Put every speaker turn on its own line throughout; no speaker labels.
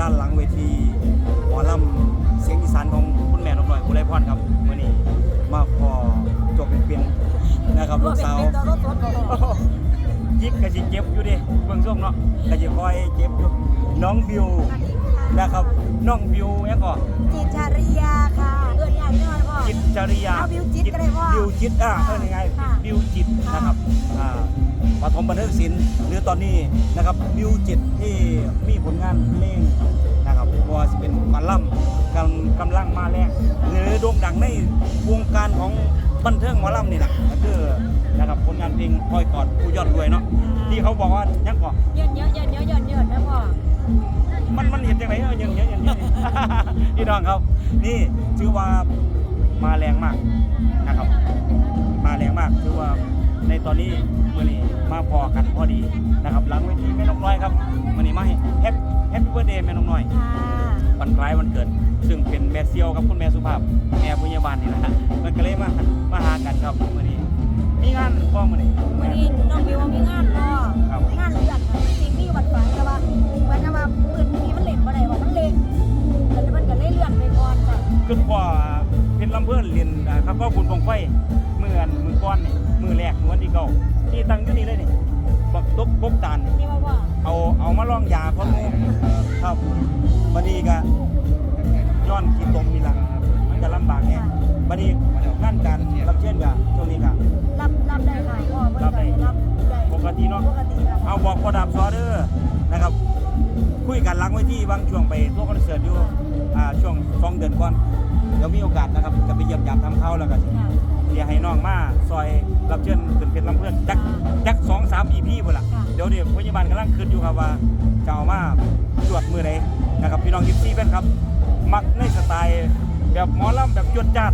ด้านหลังเวทีหมอลำเสียงอีสานของคุณแม่นกน้อยอุไรพรครับวันนี้มาพอจบเป็นเปลี่ยนนะครับลูกสาว
เป็นตัวรถรถของ
ยิกกะสิเจ็บอยู่ดิเบื้องช่วงเนาะกะสิคอยเจ็บอยู่น้องบิวนะครับน้องบิวยังก่อน
จิตจาริยาค่ะเอื้อนใหญ่ไม่น้อยพ่อ
จิตจริยา
เอาบิวจิตก็ได้พ่อ
บิวจิตอะเออยังไง
ค่ะ
บิวจิตนะครับอ่า ปฐมบันเทิงศิลป์หรือตอนนี้นะครับบิวจิตที่มีผลงานเพลงนะครับว่าสิเป็นหมาล่ำกำกำลังมาแรงหรือโด่งดังในวงการของบันเทิงหมอลำนี่แหละก็คือนะครับผลงานเพลงคอยกอดผู้ยอดรวยเนาะที่เขาบอกว่ายังก่อน
เยินเยอะเยินเยอะเยินเยอะนะพ่อ
มันมันเห็นจังไหนเออยังเยอะยังเยอะพี่น้องครับ นี่ถือว่ามาแรงมากนะครับ มาแรงมากถือว่า ในตอนนี้มื่อนี้มาพอกันพอดีนะครับหลังเวทีแม่นกน้อยครับมื่อนี้มาให้แฮปแฮปปี้เบิร์ดเดย์แม่นกน้อย
ค่ะ
วันคล้ายวันเกิด ซึ่งเป็นแม่เซียวกับคุณแม่สุภาพแม่พยาบาลนี่แหละฮะมันก็เลยมามาหากันครับมื่อนี้มีงานพ่อมื่อนี้
วันนี้น้องบิวว่ามีงานพ่อ
ครับ
งานเลือดค่ะจริงมีวัดฝันแต่ว่าวันนั้นว่าปืนนี้มันเล่นบ่ได้ว่ามันเล็กแล้วมันก็เลยเลื่อนไปก่อนจ้ะ
ขึ้นว่าเป็นลำเพื่อนเรียนอ่าครับก็บุญบงไฟเมื่อนมือก้อนนี่ มือแรกมือวันที่เก่าที่ตั้งอยู่นี่เลยนี่บักตุกปกตานนี่
นี่ว่าพ่อ
เอาเอามาลองยาคนหมูครับบัดนี้ก็ย้อนขี้ตมนี่ละมันก็ลำบากเนี่ยบัดนี้งานการรับเชิญก็ช่วงนี้ก็
รับรับได้ค่ะพ่อเพิ่นก็รับได้
ปกติเนาะ
ปกติครับ
เอาบอกพอดาบซอเดอร์นะครับ คุยกันหลังไว้ที่บางช่วงไปทัวร์คอนเสิร์ตอยู่อ่าช่วงสองเดือนก่อนเดี๋ยวมีโอกาสนะครับจะไปเยี่ยมยามทำข้าวแล้วก็สิ
ค่ะ
เดี๋ยวให้น้องมาซอยรับเชิญขึ้นเป็นลำเพื่อนจักจักสองสามอีพีพุ่นละ
ค่ะ
เดี๋ยวเดี๋ยวพยาบาลกำลังคืนอยู่ครับว่าจะเอามาตรวจมือไหนนะครับพี่น้องยิปซี่เป็นครับ มักในสไตล์แบบหมอลำแบบจวดจัด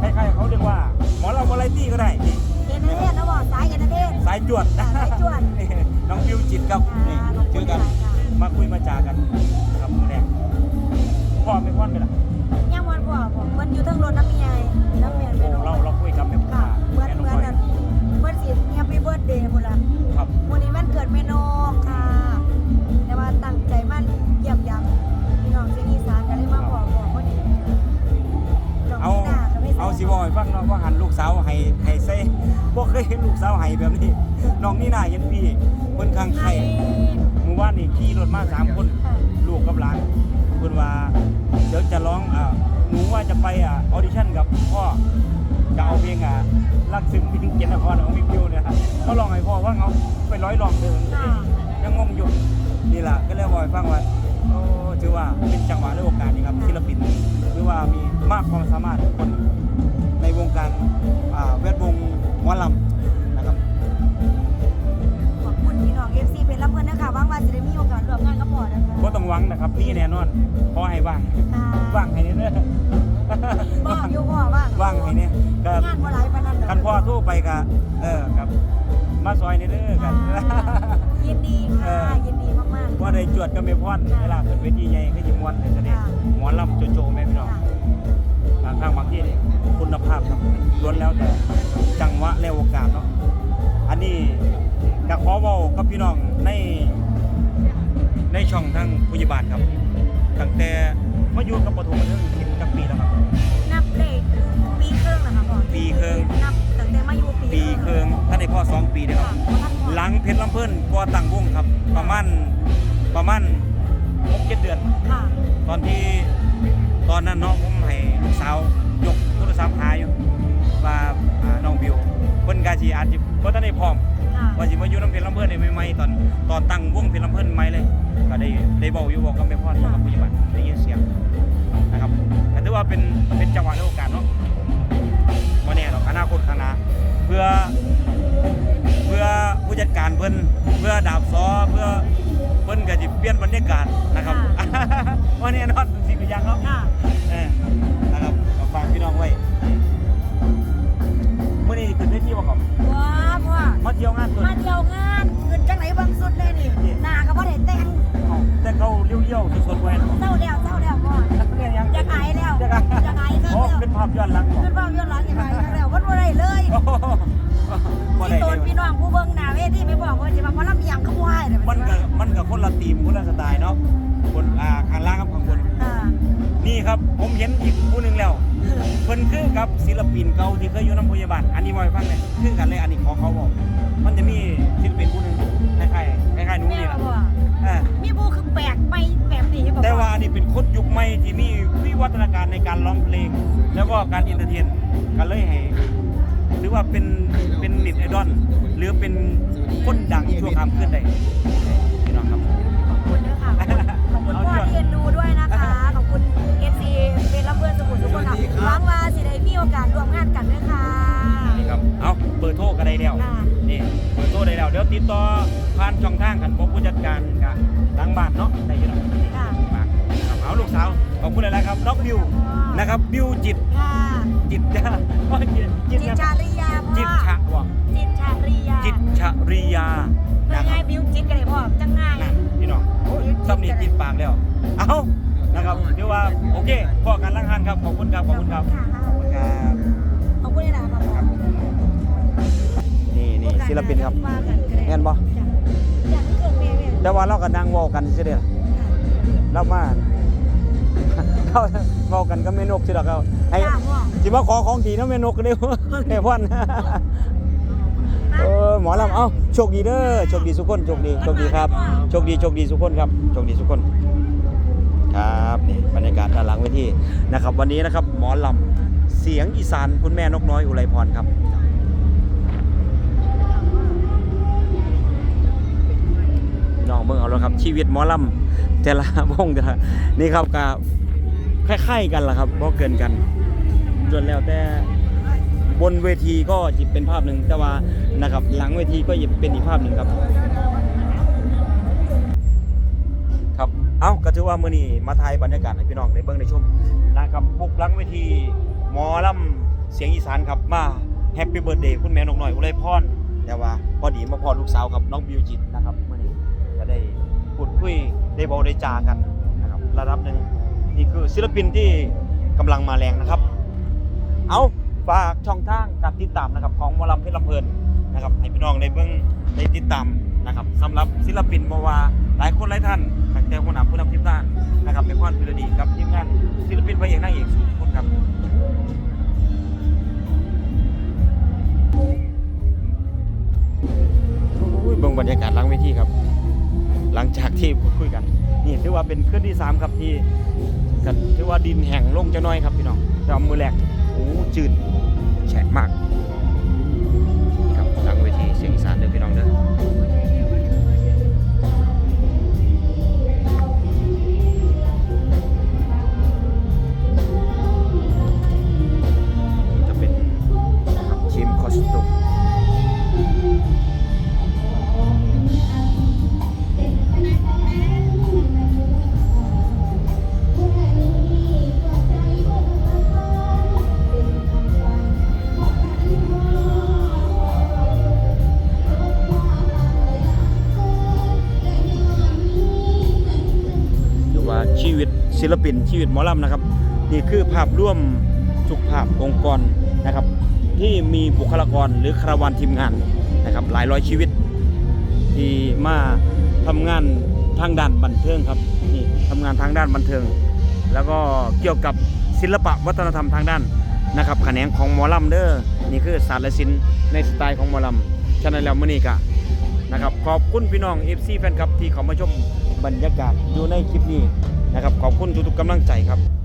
คล้ายๆเขาเรียกว่า หมอลำวาไรตี้ก็ได้นี่
เอ็นเตอร์เทนนะพ่อสายเอ็นเตอร์เทน
สายจวด
สายจวด
นี่น้องบิวจิตครับนี่
อ่าขอบ
เจ
คุ
อ
ณ
กัน
ค่ะ
มาคุยมาจากันครับมือแรกพ่อไม่พ่อนไปละ
ย่างวัน พ่อผมมันอยู่เทั้งรถน้ำเมียน้ำเมีย
โอ้เราเราคุยกับแม่
ค่ะ
พ่อ
เหมือน
แม่น้อง
เหมือน
ก้อย
นั้นเหมือนสิแฮปปี้เบิร์ดเดย์พุ่นละ
ครับ
วันนี้มันเกิดเมนกค่ะ แต่ว่าตั้งใจมันเยี่ยมยำพี่น้องเสียงอีสานกันเลยมาบอกบอกว่าดีน้ง
เอา
มีหน้ก็ไม่
เอาสิบอยฟังเนาะว่าหันลูกสาวให้ให้เซ่บ่เคยเห็นลูกสาวให้แบบนี้น้องนี่น่าเห็นพี่เพิ่นข้างไข่หมู่บ้านนี่ขี่รถมาสามคน
ค่ะ
ลูกกับหลานเพิ่นว่าเดี๋ยวจะร้องอ่า หนูว่าจะไปอ่าออดิชั่นกับพ่อจะเอาเพลงอะรักซึ้งพิงเกียรตินครของมิวเนี่ยนะเขาลองให้พ่อว่าเขาไปร้อยลองเดิน
ค่ะ
ยังงงอยู่นี่แหละก็เลยบอกให้ฟังว่าโอ้ถือว่าเป็นจังหวะและโอกาสนี่ครับศิลปินหรือว่ามีมากความสามารถทุกคนในวงการอ่าแวดวงหมอลำ วังนะครับนี่แน่นอนขอให้ว่าง
ค่ะ
ว่างให้เนี่ยเด้อ
บอกอยู่พ่อว่า
ว่างให้เนี่ยก็
งานบ่หลายปานนั้นดก
คันพ่อโทั่วไปก็เออครับ มาซอยในเด้อกัน
ยินดี
เอ
ค่ะ
อ
ยินดีมากๆ
ว่าได้จวดก็ไม่พอนเวลาเกิดเวทีใหญ่ก็ยิ้มวันเลยจะเนี่ย
ค่ะ
หมอลำโจโจแม่พี่น้อง
ค่ะ
บางครั้งบางที่นี่คุณภาพครับล้วนแล้วแต่จังหวะและโอกาสเนาะอันนี้กับขอเว้ากับพี่น้องในใน ช่องทางพยาบาลครับ ตั้งแต่มาอยู่กับปฐมบันเทิงศิลป์จักปีแล้วครับ
นับเลขปีครึ่งนะคะพ่อ
ปีครึ่ง
นับตั้งแต่มาอยู่ปี
ปีเคืองท่านได้พ่อสองปีเด้อครับ หลังเพชรลำเพิ่นก่อตั้งวงครับ ประมาณประมาณหกเจ็ดเดือน
ค่ะ
ตอนที่ตอนนั้นเนาะผมให้ลูกสาวยกโทรศัพท์หาอยู่ว่าอ่าน้องบิวเพิ่นกาสิอาจสิบ่ทันได้พร้อม
ค่ะ
ว่าสิมาอยู่น้ำเพชรลำเพิ่นได้ใหม่ๆตอนตอนตั้งวงเพชรลำเพิ่นใหม่เลยก็ได้ได้เว้าอยู่บอกกับแม่พ่อบอกกับผู้ใหญ่บ้านได้ยินเสียงนะครับก็ถือว่าเป็นเป็นจังหวะและโอกาสเนาะบ่แน่หรอกอนาคตข้างหน้าเพื่อเพื่อผู้จัดการเพิ่นเพื่อดาบซอเพื่อเพิ่นก็สิเปลี่ยนบรรยากาศนะครับว่าแน่นอนสิ่งทุกอย่างเนาะ
ค่ะ
เออนะครับก็ฝากพี่น้องไว้มื้อ นี้ขึ้นเวทีบ่ครับ
ว้าพ่อ
มาเที่ยวงานตัว
มาเที่ยวงานขึ้นจังไหนบางสุดเลยนี่หน้าก็บ่ได้แต่ง
เอาแต่เขาเลี้ยวๆสดๆไว้เนาะ
เศร้า บา
ล
อันนี้บ่
อยฟังเลยคือกันเลยอันนี้ขอเขาบอก มันจะมีศิลปินผู้หนึ่งคล้ายๆคล้ายๆหนู
แม่
นี่แหละ
บอก
เออ
มีบูคือแปลกไปแบบนี้บอก
แต่ว่านี่เป็นคนยุคใหม่ที่มีวิวัฒนาการในการร้องเพลง แล้วก็การเอนเตอร์เทนกันเลยให้หรือว่าเป็นเป็นนิดไอดอลหรือเป็นคนดังชั่วคราวขึ้นได้
ทรก็ได้
แล้ว
ค่ะ
นี่เปิดโทรได้แล้วเดี๋ยวติดต่อผ่านช่องทางกันพบผู้จัดการกับทางบ้านเนาะได้อยู่แล้ว
ค่ะ
มาครับเอาลูกสาวขอบคุณหลายๆครับน้องบิวนะครับบิวจิต
ค่ะ
จิตจ้าว่าจิตจิ
จิ
ต
ตชาริยาพ่อ
จิตฉะวะ
จิตชาริยา
จิตฉะริยา
เพื่อ
นะครั
ง่าย
บ
บิวจิตกันเลยพ่อจังง่าย
นั่นพี่น้องโอ้ยซ้ำนี่ติดปากแล้วเอานะครับเดี๋ยวว่าโอเคพอกันลังหันครับขอบคุณครับขอบคุณครับ
ค่ะ
ขอบคุณครับ ศิลปินครับ
ว่ากันก็ได้
แม่นบ่
จ้ะอยากให้เกิดเมย์เนี่ย
แต่ว่าเราก็นั่งเว้ากันซิเด้ล่ะ
ค่ะ
เรามาเขาเว้ากันก็แม่นกสิดอกเขาให้
จ้าพ่อ
สิมาขอของดีเนาะแม่นกก็ได้แม่พ่อนเออหมอลำเอ้าโชคดีเด้อโชคดีทุกคนโชคดีโชคดีครับโชคดีโชคดีทุกคนครับโชคดีทุกคน ครับนี่บรรยากาศด้านหลังเวทีนะครับ วันนี้นะครับหมอลำเสียงอีสานคุณแม่นกน้อยอุไรพรครับ น้องเบิ่งเอาแล้วครับ ชีวิตหมอลำแต่ละวงแต่ละนี่ครับก็คล้ายๆกันล่ะครับบ่เกินกันจนแล้วแต่บนเวทีก็จะเป็นภาพหนึ่งแต่ว่านะครับหลังเวทีก็จะเป็นอีกภาพหนึ่งครับ ครับเอ้าก็ถือว่ามื้อนี้มาถ่ายบรรยากาศให้พี่น้องได้เบิ่งได้ชมนะครับบุกหลังเวทีหมอลำเสียงอีสานครับมาแฮปปี้เบิร์ดเดย์คุณแม่นกน้อยอุไรพรแต่ว่าพอดีมาพอลูกสาวครับน้องบิวจิตนะครับ คุยได้บอกได้จากันนะครับระดับหนึ่งนี่คือศิลปินที่กำลังมาแรงนะครับ เอาฝากช่องทางการติดตามนะครับของมอลำเพชรลำเพลินนะครับให้พี่น้องได้เบิ่งได้ติดตามนะครับสำหรับศิลปินบ่ว่าหลายคนหลายท่านตั้งแต่หัวหนาผู้นำทีมงานนะครับเป็นความพิรดีกับทีมงานศิลปินพระเอกนางเอกทุกคนครับโอ้ยเบิ่งบรรยากาศหลังเวทีครับ หลังจากที่พูดคุยกันนี่ถือว่าเป็นขึ้นที่สามครับที่กันถือว่าดินแห้งลงจะน้อยครับพี่น้องจอมมือแหลกโอ้จืดแฉะมาก ว่าชีวิตศิลปินชีวิตหมอลำนะครับ นี่คือภาพร่วมทุกภาพองค์กรนะครับ ที่มีบุคลากรหรือคาราวานทีมงานนะครับ หลายร้อยชีวิต ที่มาทำงานทางด้านบันเทิงครับนี่ทำงานทางด้านบันเทิง แล้วก็เกี่ยวกับศิลปะวัฒนธรรมทางด้านนะครับแขนงของหมอลำเด้อนี่คือศาสตร์และศิลป์ในสไตล์ของหมอลำฉะนั้นแล้วมื้อนี้ก็นะครับขอบคุณพี่น้อง FC แฟนคลับที่เขามาชม บรรยากาศอยู่ในคลิปนี้นะครับขอบคุณทุกๆกำลังใจครับ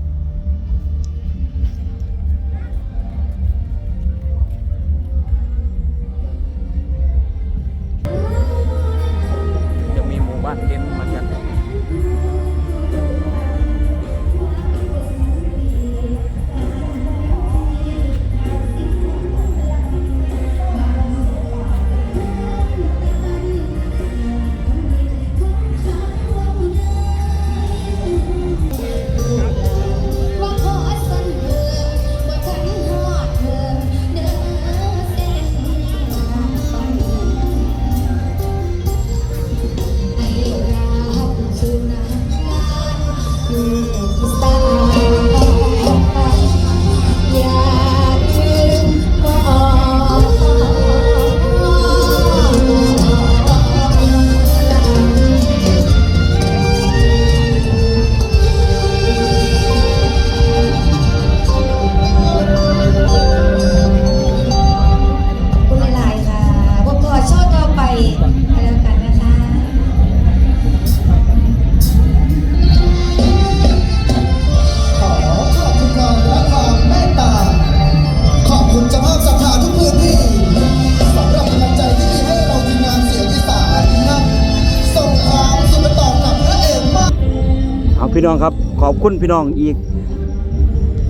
พี่น้องครับ ขอบคุณพี่น้องอีก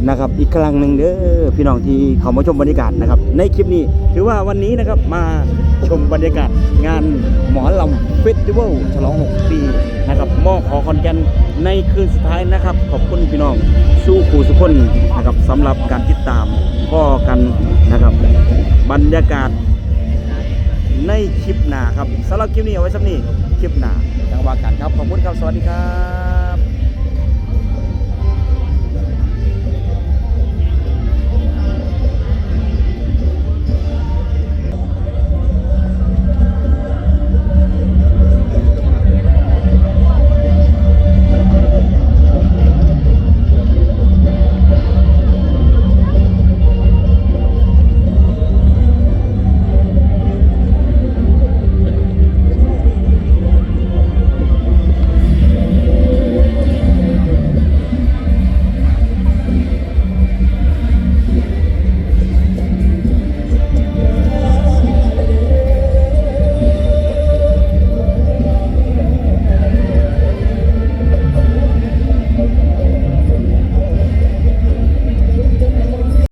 นะครับอีกครั้งหนึ่งเด้อพี่น้องที่เขามาชมบรรยากาศนะครับ ในคลิปนี้ถือว่าวันนี้นะครับมาชมบรรยากาศงานหมอลำเฟสติวัลฉลอง 6 ปีนะครับมอขอคอนแกนในคืนสุดท้ายนะครับ ขอบคุณพี่น้องสู้ขู่สุขคนนะครับสำหรับการติดตามพ่อกันนะครับ บรรยากาศในคลิปหนาครับสำหรับคลิปนี้เอาไว้สักนี้คลิปหนาจังหวะกันครับขอบคุณครับสวัสดีครับ